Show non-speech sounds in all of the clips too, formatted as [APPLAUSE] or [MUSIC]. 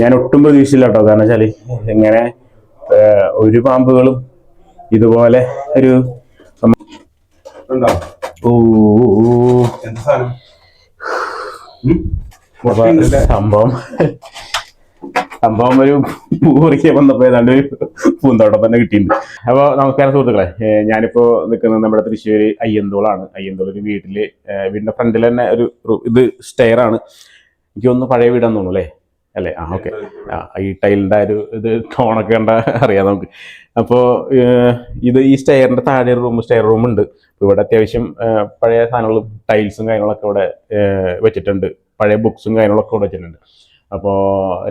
ഞാൻ ഒട്ടും പ്രതീക്ഷിച്ചില്ല കേട്ടോ. കാരണം വെച്ചാൽ ഇങ്ങനെ ഒരു പാമ്പുകളും ഇതുപോലെ ഒരു? സംഭവം സംഭവം ഒരു പൂറിക്ക് വന്നപ്പോ ഏതാണ്ട് ഒരു പൂന്തോട്ടം തന്നെ കിട്ടിയിട്ടുണ്ട്. അപ്പൊ നമസ്കാരം സുഹൃത്തുക്കളെ. ഞാനിപ്പോ നിൽക്കുന്നത് നമ്മുടെ തൃശ്ശൂര് അയ്യന്തോളാണ്. അയ്യന്തോൾ ഒരു വീട്ടിൽ വീടിന്റെ ഫ്രണ്ടിൽ തന്നെ ഒരു ഇത് സ്റ്റെയർ ആണ്. എനിക്ക് ഒന്ന് പഴയ വീടാന്ന് തോന്നുന്നു അല്ലേ? അല്ലേ? ആ ഓക്കെ. ആ ഈ ടൈലിന്റെ ഒരു ഇത് ടോണൊക്കെ കണ്ട അറിയാം നമുക്ക്. അപ്പോൾ ഇത് ഈ സ്റ്റെയറിന്റെ താഴെ ഒരു റൂം സ്റ്റെയർ റൂം ഉണ്ട്. ഇവിടെ അത്യാവശ്യം പഴയ സാധനങ്ങളും ടൈൽസും കാര്യങ്ങളൊക്കെ ഇവിടെ വെച്ചിട്ടുണ്ട്. പഴയ ബുക്സും കാര്യങ്ങളൊക്കെ ഇവിടെ വെച്ചിട്ടുണ്ട്. അപ്പോൾ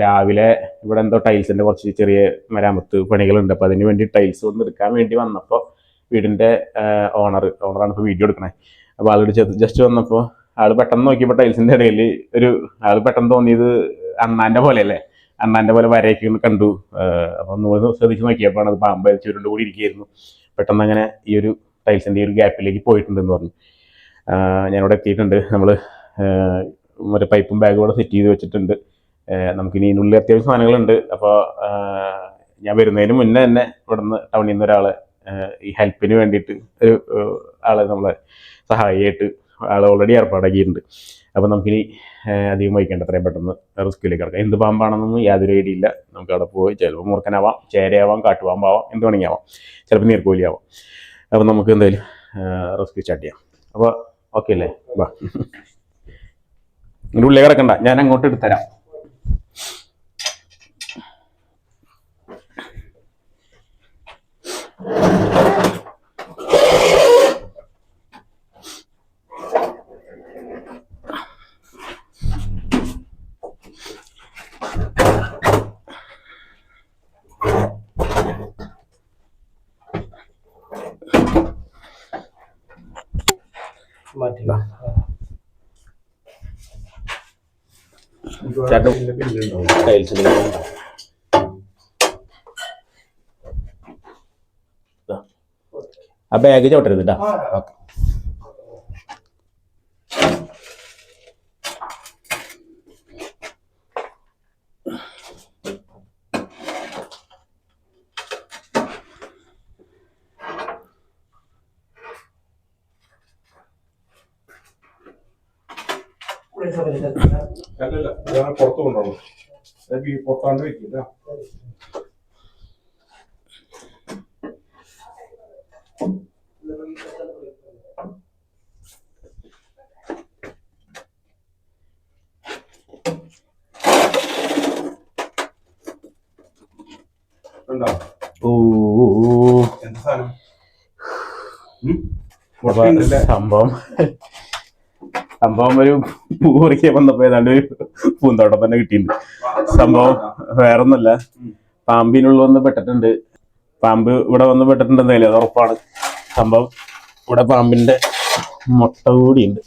രാവിലെ ഇവിടെ എന്തോ ടൈൽസിന്റെ കുറച്ച് ചെറിയ മരാമത്ത് പണികളുണ്ട്. അപ്പോൾ അതിന് വേണ്ടി ടൈൽസ് കൊണ്ട് എടുക്കാൻ വേണ്ടി വന്നപ്പോൾ വീടിന്റെ ഓണർ ഓണറാണ് ഇപ്പോൾ വീഡിയോ എടുക്കണേ. അപ്പോൾ ആളോട് ജസ്റ്റ് വന്നപ്പോൾ ആൾ പെട്ടെന്ന് നോക്കിയപ്പോൾ ടൈൽസിന്റെ ഇടയിൽ ഒരു ആൾ പെട്ടെന്ന് തോന്നിയത് അണ്ണാന്റെ പോലെ അല്ലേ അണ്ണാന്റെ പോലെ വരയൊക്കെ കണ്ടു. അപ്പം ഒന്ന് ശ്രദ്ധിച്ച് നോക്കിയപ്പോൾ അത് പാമ്പ് ചുരുണ്ട് കൂടി ഇരിക്കുകയായിരുന്നു. പെട്ടെന്ന് അങ്ങനെ ഈ ഒരു ടൈൽസിന്റെ ഒരു ഗ്യാപ്പിലേക്ക് പോയിട്ടുണ്ടെന്ന് പറഞ്ഞു. ഞാനിവിടെ എത്തിയിട്ടുണ്ട്. നമ്മൾ മറ്റേ പൈപ്പും ബാഗും കൂടെ സെറ്റ് ചെയ്ത് വെച്ചിട്ടുണ്ട്. നമുക്ക് നമുക്കിനി ഇതിനുള്ളിൽ അത്യാവശ്യം സാധനങ്ങളുണ്ട്. അപ്പോൾ ഞാൻ വരുന്നതിന് മുന്നേ തന്നെ ഇവിടുന്ന് ടൗണിൽ നിന്ന് ഒരാളെ ഈ ഹെൽപ്പിന് വേണ്ടിയിട്ട് ഒരു ആളെ നമ്മളെ സഹായിയായിട്ട് ആൾ ഓൾറെഡി ഏർപ്പാടാക്കിയിട്ടുണ്ട്. അപ്പോൾ നമുക്കിനി അധികം വഹിക്കേണ്ട അത്രയും പെട്ടെന്ന് റിസ്ക്കിലേക്ക് കിടക്കാം. എന്ത് പാമ്പാണെന്നൊന്നും യാതൊരു ഐഡിയ നമുക്ക് അവിടെ പോയി ചിലപ്പോൾ മൂർഖനാവാം ചേരയാവാം കാട്ടുപാമ്പാവാം എന്ത് വേണമെങ്കിൽ ആവാം ചിലപ്പോൾ നീർക്കോലിയാവാം. അപ്പോൾ നമുക്ക് എന്തായാലും റിസ്ക് സ്റ്റാർട്ട് ചെയ്യാം. അപ്പോൾ ഓക്കെ അല്ലേ? വാ. [LAUGHS] ഇതിന്റെ ഉള്ളിൽ കിടക്കണ്ട. ഞാൻ അങ്ങോട്ട് എടുത്തരാം ചേട്ടൻ? ടൈൽസിൽ ആ ബാഗ് ചോട്ടരുത് കേട്ടോ ഓക്കെ. അല്ലല്ല ഞാൻ പുറത്ത് കൊണ്ടുപോകണം ഈ പുറത്താണ്ട് വെക്കില്ല. സംഭവം സംഭവം ഒരു പൂറിക്ക് വന്നപ്പോ ഏതാണ്ട് ഒരു പൂന്തോട്ടം തന്നെ കിട്ടിയിട്ടുണ്ട്. സംഭവം വേറൊന്നല്ല പാമ്പിനുള്ളിൽ വന്ന് പെട്ടിട്ടുണ്ട്. പാമ്പ് ഇവിടെ വന്ന് പെട്ടിട്ടുണ്ടെന്നല്ലേ എന്തായാലും അത് ഉറപ്പാണ്. സംഭവം ഇവിടെ പാമ്പിന്റെ മുട്ട കൂടിയുണ്ട്?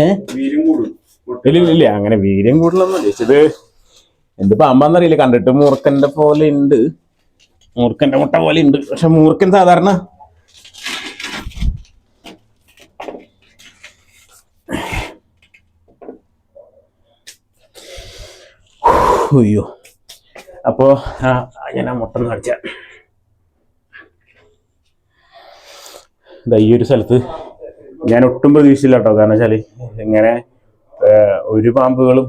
ഏ? വീരും കൂടും. ഇല്ല അങ്ങനെ വീര്യം കൂടുതലൊന്നും ഇത് എന്ത് പാമ്പാന്നറിയില്ല കണ്ടിട്ട് മൂർക്കന്റെ പോലെ ഉണ്ട് മൂർക്കന്റെ മുട്ട പോലെ ഉണ്ട് പക്ഷെ മൂർക്കൻ സാധാരണ അയ്യോ. അപ്പോ ഞാൻ ആ മുട്ട നടിച്ച ഈ ഒരു സ്ഥലത്ത് ഞാൻ ഒട്ടും പ്രതീക്ഷിച്ചില്ല കേട്ടോ. കാരണം വെച്ചാൽ ഇങ്ങനെ ഒരു പാമ്പുകളും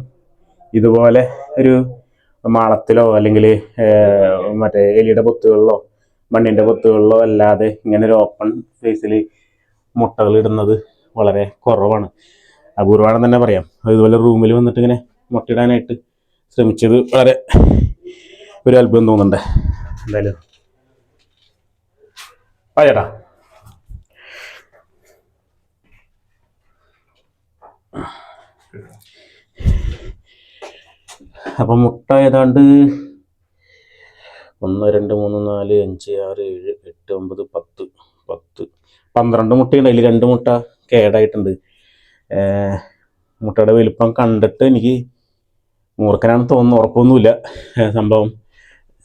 ഇതുപോലെ ഒരു മാളത്തിലോ അല്ലെങ്കിൽ മറ്റേ എലിയുടെ പൊത്തുകളിലോ മണ്ണിന്റെ പൊത്തുകളിലോ അല്ലാതെ ഇങ്ങനെ ഒരു ഓപ്പൺ സ്പേസിൽ മുട്ടകൾ ഇടുന്നത് വളരെ കുറവാണ്. അപൂർവമാണെന്ന് തന്നെ പറയാം. അതുപോലെ റൂമിൽ വന്നിട്ട് ഇങ്ങനെ മുട്ടയിടാനായിട്ട് ശ്രമിച്ചത് വളരെ ഒരു അത്ഭുതം തോന്നുന്നുണ്ട്. എന്തായാലും. ആ ചേട്ടാ. അപ്പം മുട്ട ഏതാണ്ട് ഒന്ന് രണ്ട് മൂന്ന് നാല് അഞ്ച് ആറ് ഏഴ് എട്ട് ഒമ്പത് പത്ത് പത്ത് പന്ത്രണ്ട് മുട്ടയുണ്ട്. അതിൽ രണ്ട് മുട്ട കേടായിട്ടുണ്ട്. മുട്ടയുടെ വലിപ്പം കണ്ടിട്ട് എനിക്ക് മൂർഖനാണെന്ന് തോന്നുന്നു. ഉറപ്പൊന്നുമില്ല. സംഭവം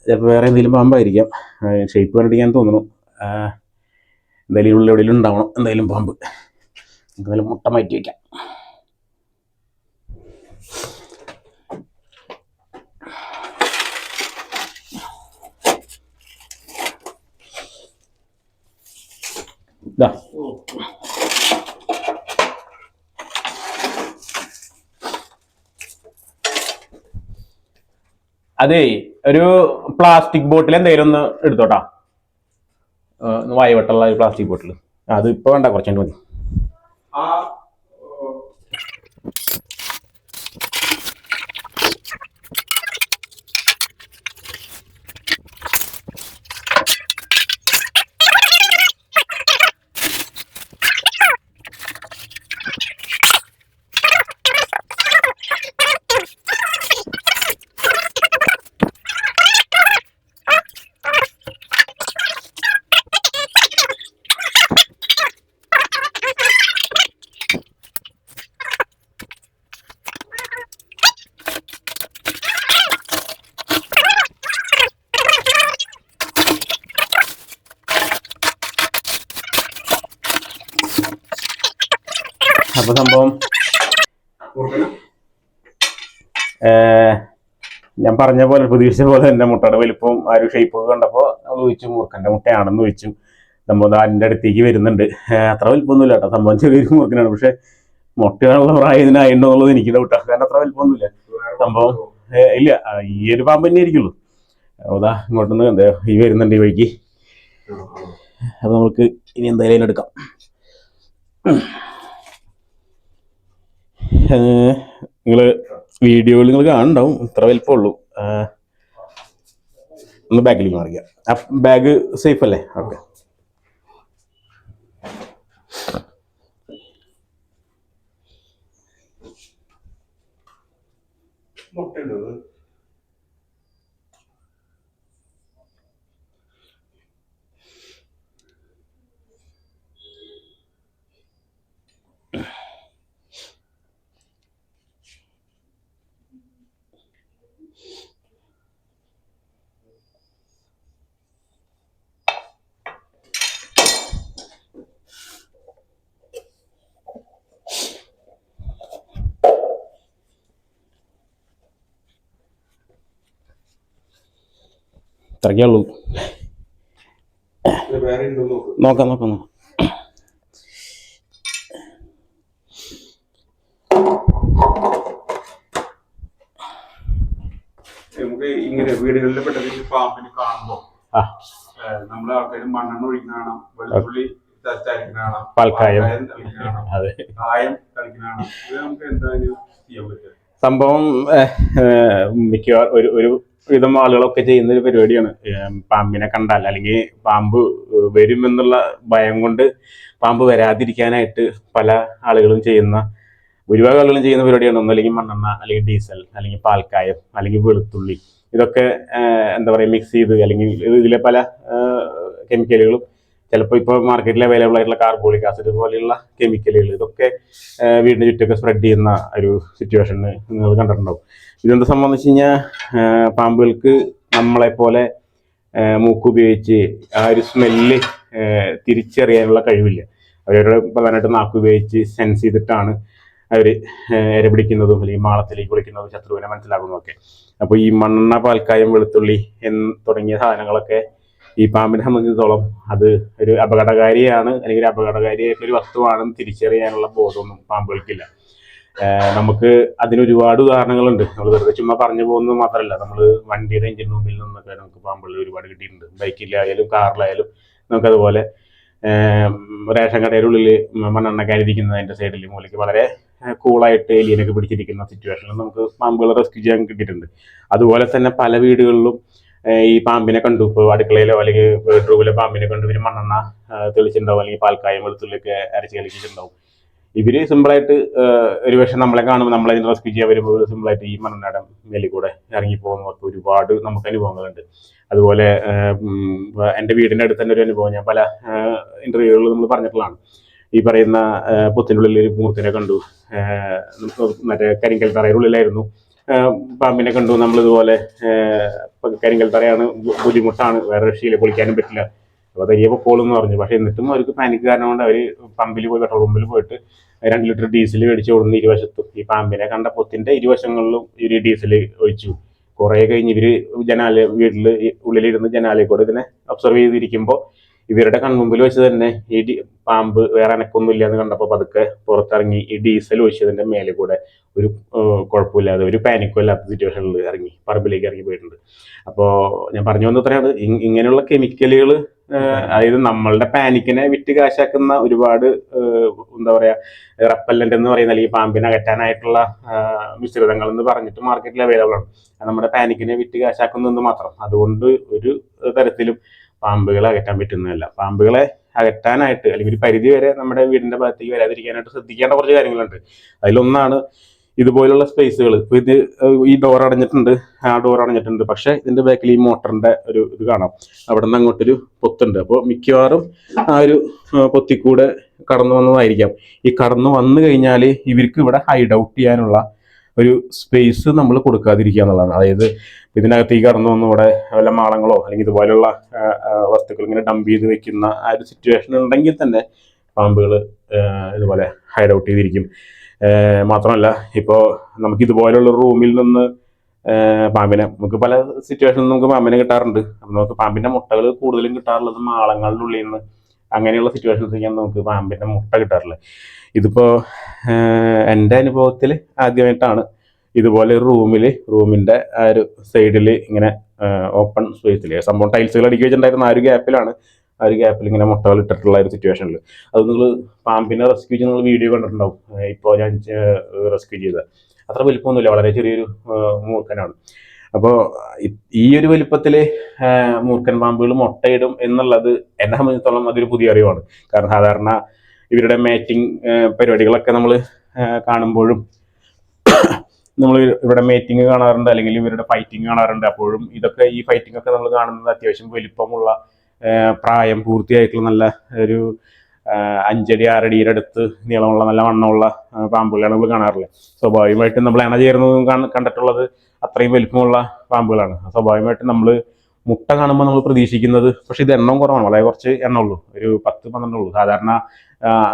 ചിലപ്പോൾ വേറെ എന്തെങ്കിലും പാമ്പായിരിക്കാം. ഷേപ്പ് കണ്ടിട്ട് ഞാൻ തോന്നുന്നു. എന്തായാലും ഉള്ളിൽ എവിടെയെങ്കിലും ഉണ്ടാവണം. എന്തായാലും പാമ്പ്. എന്തായാലും മുട്ട മാറ്റി വയ്ക്കാം ഇതാ അതെ ഒരു പ്ലാസ്റ്റിക് ബോട്ടിൽ എന്തെങ്കിലും ഒന്ന് എടുത്തോട്ടാ. വായവട്ടുള്ള ഒരു പ്ലാസ്റ്റിക് ബോട്ടിൽ അത് ഇപ്പൊ വേണ്ട കുറച്ചു മതി. അപ്പൊ സംഭവം ഞാൻ പറഞ്ഞ പോലെ പ്രതീക്ഷിച്ച പോലെ തന്നെ മുട്ടയുടെ വലിപ്പം ആ ഒരു ഷേപ്പ് കണ്ടപ്പോൾ നമ്മൾ ചോദിച്ചു മുറുക്കന്റെ മുട്ടയാണെന്ന് ചോദിച്ചു. സംഭവം അതിന്റെ അടുത്തേക്ക് വരുന്നുണ്ട്. അത്ര വലിപ്പമൊന്നുമില്ല കേട്ടോ. സംഭവം ചെറിയൊരു മൂർഖനാണ്. പക്ഷെ മുട്ടയുള്ള പ്രായത്തിനായിട്ടുണ്ടോ എന്നുള്ളത് എനിക്ക് ഡൗട്ടാണ് കാരണം അത്ര വലിപ്പമൊന്നുമില്ല. സംഭവം ഇല്ല. ഈ ഒരു പാമ്പ് തന്നെ ആയിരിക്കുള്ളൂ. അതാ ഇങ്ങോട്ടൊന്ന് എന്താ ഈ വരുന്നുണ്ട് ഈ വഴിക്ക്. ആ. നമുക്ക് ഇനി എന്തായാലും അതിനെടുക്കാം നിങ്ങൾ വീഡിയോയിൽ നിങ്ങൾ കാണുന്നുണ്ടാവും. ഇത്ര വലിപ്പമുള്ളൂ ഒന്ന് ബാഗിലേക്ക് മാറിക്കാം. ബാഗ് സേഫ് അല്ലേ? ഓക്കെ മുട്ടയുണ്ടോ ഇത്? ഇത്രയ്ക്കേ ഉള്ളൂ നോക്ക്. നോക്കാം നോക്കാം നോക്കാം. നമുക്ക് ഇങ്ങനെ വീടുകളിൽ പെട്ടെന്ന് ഈ പാമ്പിനെ കാണുമ്പോ ആ. ഏഹ് നമ്മളെ ആൾക്കാർ മണ്ണെണ്ണ ഒഴിക്കുന്ന കാണാം വെളുത്തുള്ളി ചതച്ചരക്കുന്ന കാണാം പാൽക്കായം. തളിക്കുന്ന കാണാം അതെ. കായം കളിക്കുന്ന കാണാം. ഇത് നമുക്ക് ചെയ്യാൻ സംഭവം മിക്കവാറും ഒരു ഒരു വിധം ആളുകളൊക്കെ ചെയ്യുന്ന ഒരു പരിപാടിയാണ് പാമ്പിനെ കണ്ടാൽ അല്ലെങ്കിൽ പാമ്പ് വരുമെന്നുള്ള ഭയം കൊണ്ട് പാമ്പ് വരാതിരിക്കാനായിട്ട് പല ആളുകളും ചെയ്യുന്ന ഭൂരിഭാഗം ആളുകളും ചെയ്യുന്ന പരിപാടിയാണ്. ഒന്നല്ലെങ്കിൽ മണ്ണെണ്ണ അല്ലെങ്കിൽ ഡീസൽ അല്ലെങ്കിൽ പാൽക്കായം അല്ലെങ്കിൽ വെളുത്തുള്ളി. ഇതൊക്കെ എന്താ പറയുക മിക്സ് ചെയ്ത് അല്ലെങ്കിൽ ഇതിലെ പല കെമിക്കലുകളും ചിലപ്പോൾ ഇപ്പോൾ മാർക്കറ്റിൽ അവൈലബിൾ ആയിട്ടുള്ള കാർബോളിക് ആസിഡ് പോലെയുള്ള കെമിക്കലുകൾ ഇതൊക്കെ വീടിന് ചുറ്റൊക്കെ സ്പ്രെഡ് ചെയ്യുന്ന ഒരു സിറ്റുവേഷൻ നിങ്ങൾ കണ്ടിട്ടുണ്ടാവും. ഇതെന്താ സംബന്ധിച്ച് കഴിഞ്ഞാൽ പാമ്പുകൾക്ക് നമ്മളെ പോലെ ഏഹ് മൂക്ക് ഉപയോഗിച്ച് ആ ഒരു സ്മെല്ല് തിരിച്ചറിയാനുള്ള കഴിവില്ല. അവരുടെ പ്രധാനമായിട്ട് നാക്ക് ഉപയോഗിച്ച് സെൻസ് ചെയ്തിട്ടാണ് അവർ ഇര പിടിക്കുന്നതും അല്ലെങ്കിൽ മാളത്തിലേക്ക് വിളിക്കുന്നതും ശത്രുവിനെ മനസ്സിലാക്കുന്നതൊക്കെ അപ്പോൾ ഈ മണ്ണ പാൽക്കായം വെളുത്തുള്ളി എന്ന് തുടങ്ങിയ സാധനങ്ങളൊക്കെ ഈ പാമ്പിനെ സംബന്ധിച്ചിടത്തോളം അത് ഒരു അപകടകാരിയാണ് അല്ലെങ്കിൽ അപകടകാരിയായിട്ടൊരു വസ്തുവാണെന്ന് തിരിച്ചറിയാനുള്ള ബോധമൊന്നും പാമ്പുകൾക്കില്ല. നമുക്ക് അതിന് ഒരുപാട് ഉദാഹരണങ്ങളുണ്ട്. നമ്മൾ വെറുതെ ചുമ്മാ പറഞ്ഞു പോകുന്നത് മാത്രമല്ല. നമ്മൾ വണ്ടിയുടെ എഞ്ചിൻ റൂമിൽ നിന്നൊക്കെ നമുക്ക് പാമ്പുകൾ ഒരുപാട് കിട്ടിയിട്ടുണ്ട്. ബൈക്കിലായാലും കാറിലായാലും നമുക്കതുപോലെ റേഷൻ കടയുടെ ഉള്ളിൽ മണ്ണെണ്ണക്കാരിയിരിക്കുന്നതിന്റെ സൈഡിൽ മൂലയ്ക്ക് വളരെ കൂളായിട്ട് എലിയനൊക്കെ പിടിച്ചിരിക്കുന്ന സിറ്റുവേഷനിൽ നമുക്ക് പാമ്പുകളെ റെസ്ക്യൂ ചെയ്യാൻ കിട്ടിയിട്ടുണ്ട്. അതുപോലെ തന്നെ പല വീടുകളിലും ഈ പാമ്പിനെ കണ്ടു. ഇപ്പോൾ അടുക്കളയിലോ അല്ലെങ്കിൽ ബെഡ്റൂമിലെ പാമ്പിനെ കണ്ടു. ഇവർ മണ്ണെണ്ണ തെളിച്ചിട്ടുണ്ടാവും. അല്ലെങ്കിൽ പാൽക്കായം വെളുത്തുള്ളിയൊക്കെ അരച്ച് കളിച്ചിട്ടുണ്ടാവും ഇവർ സിമ്പിളായിട്ട് ഒരു പക്ഷെ നമ്മളെ കാണുമ്പോൾ നമ്മളെ റെസ്ക്യൂ ചെയ്യാൻ വരുമ്പോൾ സിമ്പിളായിട്ട് ഈ മണ്ണടം മേലിൽ കൂടെ ഇറങ്ങി പോകുന്നവർക്ക് ഒരുപാട് നമുക്ക് അനുഭവങ്ങളുണ്ട്. അതുപോലെ എന്റെ വീടിന്റെ അടുത്ത് തന്നെ ഒരു അനുഭവം ഞാൻ പല ഇന്റർവ്യൂകളിൽ നമ്മൾ പറഞ്ഞിട്ടുള്ളതാണ്. ഈ പറയുന്ന പൊത്തിനുള്ളിൽ ഒരു മൂർത്തിനെ കണ്ടു. മറ്റേ കരിങ്കൽ തറയുടെ ഉള്ളിലായിരുന്നു. പാമ്പിനെ കണ്ടു. നമ്മൾ ഇതുപോലെ കരിങ്കൽ തറയാണ് ബുദ്ധിമുട്ടാണ്. വേറെ രക്ഷയിൽ പൊളിക്കാനും പറ്റില്ല. അപ്പോൾ തരിയെ പൊക്കോളും എന്ന് പറഞ്ഞു. പക്ഷെ എന്നിട്ടും അവർക്ക് പാനിക്ക് കാരണം കൊണ്ട് അവർ പമ്പിൽ പോയി പെട്രോൾ പമ്പിൽ പോയിട്ട് രണ്ട് ലിറ്റർ ഡീസൽ മേടിച്ച് കൊടുന്ന് ഇരുവശത്തും. ഈ പാമ്പിനെ കണ്ട പൊത്തിന്റെ ഇരുവശങ്ങളിലും ഇവർ ഡീസൽ ഒഴിച്ചു. കുറെ കഴിഞ്ഞ് ഇവർ ജനാല വീട്ടിൽ ഉള്ളിലിരുന്ന് ജനാലയിൽ കൂടെ ഇതിനെ ഒബ്സർവ് ചെയ്തിരിക്കുമ്പോൾ ഇവരുടെ കൺമുമ്പിൽ വെച്ച് തന്നെ ഈ പാമ്പ് വേറെ അനക്കൊന്നും ഇല്ല എന്ന് കണ്ടപ്പോൾ പതുക്കെ പുറത്തിറങ്ങി ഈ ഡീസൽ ഒഴിച്ചതിന്റെ മേലെ കൂടെ ഒരു കുഴപ്പമില്ലാതെ ഒരു പാനിക്കോ ഇല്ലാത്ത സിറ്റുവേഷനിൽ ഇറങ്ങി പറമ്പിലേക്ക് ഇറങ്ങി പോയിട്ടുണ്ട്. അപ്പോൾ ഞാൻ പറഞ്ഞു വന്നത് അത്രയാണ് ഇങ്ങനെയുള്ള കെമിക്കലുകൾ അതായത് നമ്മളുടെ പാനിക്കിനെ വിറ്റ് കാശാക്കുന്ന ഒരുപാട് എന്താ പറയുക റെപ്പല്ലന്റ് എന്ന് പറയുന്ന അല്ലെങ്കിൽ പാമ്പിനെ അകറ്റാനായിട്ടുള്ള മിശ്രിതങ്ങൾ എന്ന് പറഞ്ഞിട്ട് മാർക്കറ്റിൽ അവൈലബിൾ ആണ്. നമ്മുടെ പാനിക്കിനെ വിറ്റ് കാശാക്കുന്നതെന്ന് മാത്രം. അതുകൊണ്ട് ഒരു തരത്തിലും പാമ്പുകളെ അകറ്റാൻ പറ്റുന്നതല്ല. പാമ്പുകളെ അകറ്റാനായിട്ട് അല്ലെങ്കിൽ ഒരു പരിധി വരെ നമ്മുടെ വീടിന്റെ ഭാഗത്തേക്ക് വരാതിരിക്കാനായിട്ട് ശ്രദ്ധിക്കേണ്ട കുറച്ച് കാര്യങ്ങളുണ്ട്. അതിലൊന്നാണ് ഇതുപോലുള്ള സ്പേസുകൾ ഇപ്പൊ ഇത് ഈ ഡോർ അടഞ്ഞിട്ടുണ്ട്. ആ ഡോർ അടഞ്ഞിട്ടുണ്ട്. പക്ഷെ ഇതിന്റെ ബാക്കിൽ ഈ മോട്ടറിന്റെ ഒരു ഇത് കാണാം. അവിടെ നിന്ന് അങ്ങോട്ടൊരു പൊത്തുണ്ട്. അപ്പോൾ മിക്കവാറും ആ ഒരു പൊത്തിക്കൂടെ കടന്നു വന്നതായിരിക്കാം. ഈ കടന്നു വന്നു കഴിഞ്ഞാൽ ഇവർക്ക് ഇവിടെ ഹൈഡ് ഔട്ട് ചെയ്യാനുള്ള ഒരു സ്പേസ് നമ്മൾ കൊടുക്കാതിരിക്കുക എന്നുള്ളതാണ്. അതായത് ഇതിനകത്തേക്ക് കടന്നു വന്ന് ഇവിടെ വല്ല മാളങ്ങളോ അല്ലെങ്കിൽ ആ, വസ്തുക്കൾ ഇങ്ങനെ ഡംപ് ചെയ്ത് വെക്കുന്ന ആ ഒരു സിറ്റുവേഷൻ ഉണ്ടെങ്കിൽ തന്നെ പാമ്പുകൾ ഇതുപോലെ ഹൈഡ് ഔട്ട് ചെയ്തിരിക്കും. മാത്രമല്ല ഇപ്പോൾ നമുക്ക് ഇതുപോലെയുള്ള റൂമിൽ നിന്ന് പാമ്പിനെ നമുക്ക് പല സിറ്റുവേഷനിൽ നമുക്ക് പാമ്പിനെ കിട്ടാറുണ്ട്. നമുക്ക് പാമ്പിന്റെ മുട്ടകൾ കൂടുതലും കിട്ടാറുള്ളത് മാളങ്ങളുടെ ഉള്ളിൽ നിന്ന് അങ്ങനെയുള്ള സിറ്റുവേഷൻസ് സിറ്റുവേഷൻസൊക്കെയാണ് നമുക്ക് പാമ്പിന്റെ മുട്ട കിട്ടാറുള്ളത് ഇതിപ്പോ ആഹ് എന്റെ അനുഭവത്തിൽ ആദ്യമായിട്ടാണ് ഇതുപോലെ ഒരു റൂമിൽ റൂമിന്റെ ആ ഒരു സൈഡിൽ ഇങ്ങനെ ഓപ്പൺ സ്പേസിൽ സംഭവം ടൈൽസുകൾ അടുക്കി വെച്ചിട്ടുണ്ടായിരുന്ന ആ ഒരു ഗ്യാപ്പിലാണ് ആ ഒരു ഗ്യാപ്പിൽ ഇങ്ങനെ മുട്ടകൾ ഇട്ടിട്ടുള്ള ഒരു സിറ്റുവേഷനിൽ അത് നിങ്ങൾ പാമ്പിനെ റെസ്ക്യൂ ചെയ്യുന്ന നിങ്ങൾ വീഡിയോ കണ്ടിട്ടുണ്ടാവും. ഇപ്പോൾ ഞാൻ റെസ്ക്യൂ ചെയ്തത്. അത്ര വലിപ്പമൊന്നുമില്ല. വളരെ ചെറിയൊരു മൂർഖനാണ്. അപ്പോൾ ഈ ഒരു വലിപ്പത്തിൽ മൂർഖൻ പാമ്പുകൾ മുട്ടയിടും എന്നുള്ളത് എന്നെ സംബന്ധിച്ചിടത്തോളം അതൊരു പുതിയ അറിവാണ്. കാരണം സാധാരണ ഇവരുടെ മേറ്റിംഗ് പരിപാടികളൊക്കെ നമ്മൾ കാണുമ്പോഴും നമ്മൾ ഇവരുടെ മേറ്റിംഗ് കാണാറുണ്ട് അല്ലെങ്കിൽ ഇവരുടെ ഫൈറ്റിംഗ് കാണാറുണ്ട്. അപ്പോഴും ഇതൊക്കെ ഈ ഫൈറ്റിംഗ് ഒക്കെ നമ്മൾ കാണുന്നത് അത്യാവശ്യം വലിപ്പമുള്ള പ്രായം പൂർത്തിയായിട്ടുള്ള നല്ല ഒരു അഞ്ചടി ആറടിയുടെ അടുത്ത് നീളമുള്ള നല്ല വണ്ണമുള്ള പാമ്പുകളാണ് നമ്മൾ കാണാറുള്ളത്. സ്വാഭാവികമായിട്ടും നമ്മൾ ഇണ ചേർന്നതും കാണ- കണ്ടിട്ടുള്ളത് അത്രയും വലിപ്പമുള്ള പാമ്പുകളാണ്. സ്വാഭാവികമായിട്ടും നമ്മൾ മുട്ട കാണുമ്പോൾ നമ്മൾ പ്രതീക്ഷിക്കുന്നത് പക്ഷേ ഇത് എണ്ണം കുറവാണ്. വളരെ കുറച്ച് എണ്ണം ഉള്ളൂ. ഒരു പത്ത് പന്ത്രണ്ട് ഉള്ളൂ. സാധാരണ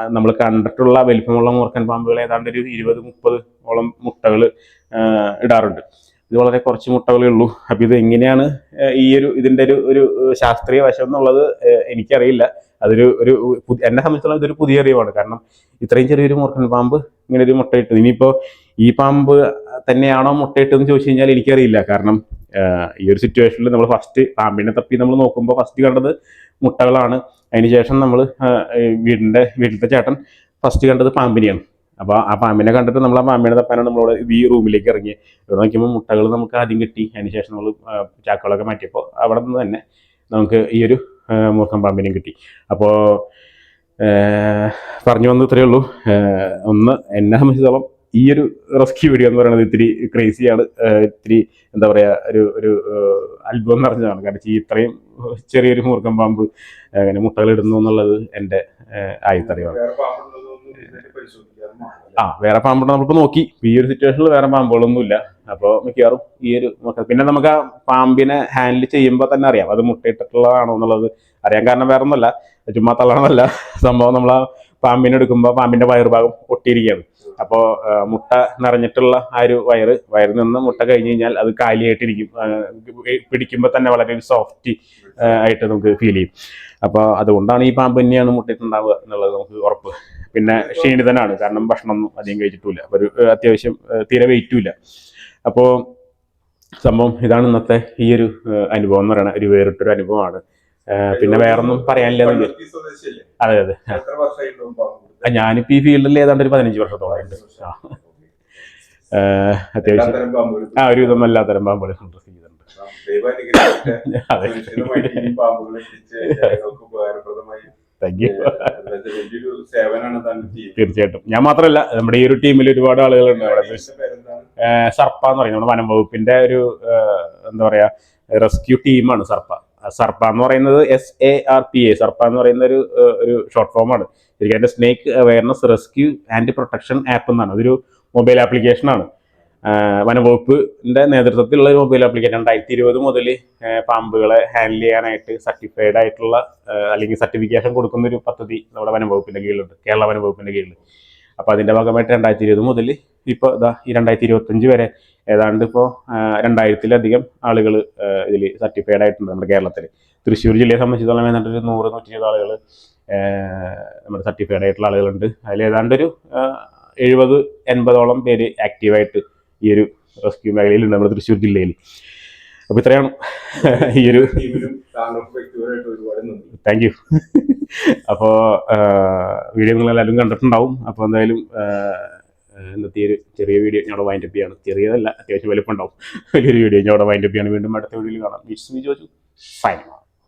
നമ്മൾ കണ്ടിട്ടുള്ള വലിപ്പമുള്ള മൂർക്കൻ പാമ്പുകൾ ഏതാണ്ട് ഒരു ഇരുപത് മുപ്പത് ഓളം മുട്ടകൾ ഇടാറുണ്ട്. ഇത് വളരെ കുറച്ച് മുട്ടകളേ ഉള്ളൂ. അപ്പൊ ഇത് എങ്ങനെയാണ് ഈ ഒരു ഇതിന്റെ ഒരു ഒരു ശാസ്ത്രീയ വശം എന്നുള്ളത് എനിക്കറിയില്ല. അതൊരു ഒരു എന്നെ സംബന്ധിച്ചോളം ഇതൊരു പുതിയ അറിവാണ്. കാരണം ഇത്രയും ചെറിയൊരു മൂർഖൻ പാമ്പ് ഇങ്ങനെ ഒരു മുട്ടയിട്ട് ഇനിയിപ്പോ ഈ പാമ്പ് തന്നെയാണോ മുട്ടയിട്ടെന്ന് ചോദിച്ചു കഴിഞ്ഞാൽ എനിക്കറിയില്ല. കാരണം ഈ ഒരു സിറ്റുവേഷനിൽ നമ്മൾ ഫസ്റ്റ് പാമ്പിനെ തപ്പി നമ്മൾ നോക്കുമ്പോൾ ഫസ്റ്റ് കണ്ടത് മുട്ടകളാണ്. അതിനുശേഷം നമ്മൾ വീടിന്റെ വീട്ടിലത്തെ ചേട്ടൻ ഫസ്റ്റ് കണ്ടത് പാമ്പിനെയാണ്. അപ്പോൾ ആ പാമ്പിനെ കണ്ടിട്ട് നമ്മൾ ആ പാമ്പിനെ തപ്പാനാണ് നമ്മളോട് ഈ റൂമിലേക്ക് ഇറങ്ങി ഇവിടെ നോക്കുമ്പോൾ മുട്ടകൾ നമുക്ക് ആദ്യം കിട്ടി. അതിനുശേഷം നമ്മൾ ചാക്കുകളൊക്കെ മാറ്റിയപ്പോൾ അവിടെ നിന്ന് തന്നെ നമുക്ക് ഈ ഒരു ആഹ് മൂർഖൻ പാമ്പിനെയും കിട്ടി. അപ്പോൾ പറഞ്ഞു വന്നത് ഇത്രയേ ഉള്ളൂ. ഒന്ന് എന്നെ സംബന്ധിച്ചിടത്തോളം ഈ ഒരു റെസ്ക്യൂ വീഡിയോ എന്ന് പറയുന്നത് ഇത്തിരി ക്രേസിയാണ്. ഇത്തിരി എന്താ പറയുക ഒരു ഒരു അത്ഭുതം നിറഞ്ഞതാണ്. കാരണം ഈ ഇത്രയും ചെറിയൊരു മൂർഖം പാമ്പ് അങ്ങനെ മുട്ടകളിടുന്നു എന്നുള്ളത് എന്റെ ഏഹ്, ആ വേറെ പാമ്പുണ്ട്. നമ്മളിപ്പോൾ നോക്കി. ഈ ഒരു സിറ്റുവേഷനിൽ വേറെ പാമ്പുകളൊന്നും ഇല്ല അപ്പോൾ മിക്കവാറും ഈ ഒരു പിന്നെ നമുക്ക് ആ പാമ്പിനെ ഹാൻഡിൽ ചെയ്യുമ്പോൾ തന്നെ അറിയാം. അത് മുട്ടയിട്ടിട്ടുള്ളതാണോ എന്നുള്ളത് അറിയാൻ കാരണം വേറെ ഒന്നുമല്ല ചുമ്മാ തള്ളണമല്ല സംഭവം നമ്മൾ ആ പാമ്പിനെ എടുക്കുമ്പോൾ പാമ്പിന്റെ വയറുഭാഗം ഒട്ടിയിരിക്കുകയാണ് അപ്പോൾ മുട്ട നിറഞ്ഞിട്ടുള്ള ആ ഒരു വയറ് വയറിൽ നിന്ന് മുട്ട കഴിഞ്ഞ് കഴിഞ്ഞാൽ അത് കാലിയായിട്ടിരിക്കും. പിടിക്കുമ്പോൾ തന്നെ വളരെ സോഫ്റ്റ് ആയിട്ട് നമുക്ക് ഫീൽ ചെയ്യും. അപ്പോൾ അതുകൊണ്ടാണ് ഈ പാമ്പ് തന്നെയാണ് മുട്ടയിട്ടുണ്ടാവുക എന്നുള്ളത് നമുക്ക് ഉറപ്പ്. പിന്നെ ക്ഷീണിതനാണ്. കാരണം ഭക്ഷണം ഒന്നും അധികം കഴിച്ചിട്ടില്ല. അപ്പോൾ ഒരു അത്യാവശ്യം തീരെ വെയിറ്റും ഇല്ല. അപ്പോൾ സംഭവം ഇതാണ് ഇന്നത്തെ ഈ ഒരു അനുഭവം എന്ന് പറയുന്നത്. ഒരു വേറിട്ടൊരു അനുഭവമാണ്. പിന്നെ വേറൊന്നും പറയാനില്ല? അതെ അതെ. ഞാനിപ്പോ ഈ ഫീൽഡിൽ ഏതാണ്ട് ഒരു പതിനഞ്ച് വർഷത്തോളം ഉണ്ട്. ആ. ഏഹ്, അത്യാവശ്യം. പാമ്പുകളും. ആ ഒരു വിധം എല്ലാത്തരം പാമ്പുകൾ ഇൻട്രസ്റ്റ് ചെയ്തിട്ടുണ്ട് ദൈവം അനുഗ്രഹിക്കട്ടെ. അതെ. താങ്ക് യു തീർച്ചയായിട്ടും. ഞാൻ മാത്രമല്ല നമ്മുടെ ഈ ഒരു ടീമിൽ ഒരുപാട് ആളുകളുണ്ട് അവിടെ സർപ്പ എന്ന് പറയുന്നത് നമ്മുടെ വനം വകുപ്പിന്റെ ഒരു എന്താ പറയാ റെസ്ക്യൂ ടീമാണ് സർപ്പ. സർപ്പ എന്ന് പറയുന്നത് S A R P A Sarpa എന്ന് പറയുന്ന ഒരു ഒരു ഷോർട്ട് ഫോം ആണ്. ശരിക്കും അതിന്റെ snake awareness rescue and protection app എന്നാണ്. അതൊരു മൊബൈൽ ആപ്ലിക്കേഷൻ ആണ്. വനംവകുപ്പിന്റെ നേതൃത്വത്തിലുള്ള ഒരു മൊബൈൽ ആപ്ലിക്കേഷൻ രണ്ടായിരത്തി ഇരുപത് മുതൽ പാമ്പുകളെ ഹാൻഡിൽ ചെയ്യാനായിട്ട് സർട്ടിഫൈഡ് ആയിട്ടുള്ള അല്ലെങ്കിൽ സർട്ടിഫിക്കേഷൻ കൊടുക്കുന്ന ഒരു പദ്ധതി നമ്മുടെ വനംവകുപ്പിന്റെ കീഴിലുണ്ട് കേരള വനംവകുപ്പിന്റെ കീഴിൽ അപ്പോൾ അതിന്റെ ഭാഗമായിട്ട് രണ്ടായിരത്തി ഇരുപത് മുതൽ ഇപ്പോൾ ഇതാ ഈ രണ്ടായിരത്തി ഇരുപത്തഞ്ച് വരെ ഏതാണ്ട് ഇപ്പോൾ രണ്ടായിരത്തിലധികം ആളുകൾ ഇതിൽ സർട്ടിഫൈഡ് ആയിട്ടുണ്ട് നമ്മുടെ കേരളത്തിൽ തൃശ്ശൂർ ജില്ലയെ സംബന്ധിച്ചിടത്തോളം ഏതാണ്ട് ഒരു നൂറ് നൂറ്റി ഇരുപത് ആളുകൾ നമ്മുടെ സർട്ടിഫൈഡ് ആയിട്ടുള്ള ആളുകളുണ്ട്. അതിൽ ഏതാണ്ട് ഒരു എഴുപത് എൺപതോളം പേര് ആക്റ്റീവായിട്ട് ഈ ഒരു റെസ്ക്യൂ മേഖലയിലുണ്ട് നമ്മുടെ തൃശ്ശൂർ ജില്ലയിൽ. അപ്പോൾ ഇത്രയാണ് ഈ ഒരു താങ്ക് യു അപ്പോൾ വീഡിയോ നിങ്ങൾ എല്ലാവരും കണ്ടിട്ടുണ്ടാവും. അപ്പോൾ എന്തായാലും ഇന്നത്തെ ഒരു ചെറിയ വീഡിയോ ഞങ്ങളുടെ വൈൻഡ് അപ്പ് ചെയ്യാണ്. ചെറിയതല്ല അത്യാവശ്യം വലുപ്പം ഉണ്ടാവും വലിയൊരു വീഡിയോ ഞങ്ങളുടെ വൈൻഡ് അപ്പ് ചെയ്യാണ്. വീണ്ടും അടുത്ത വീഡിയോയിൽ കാണാം. വിഷ്ണു ജോജു സൈൻ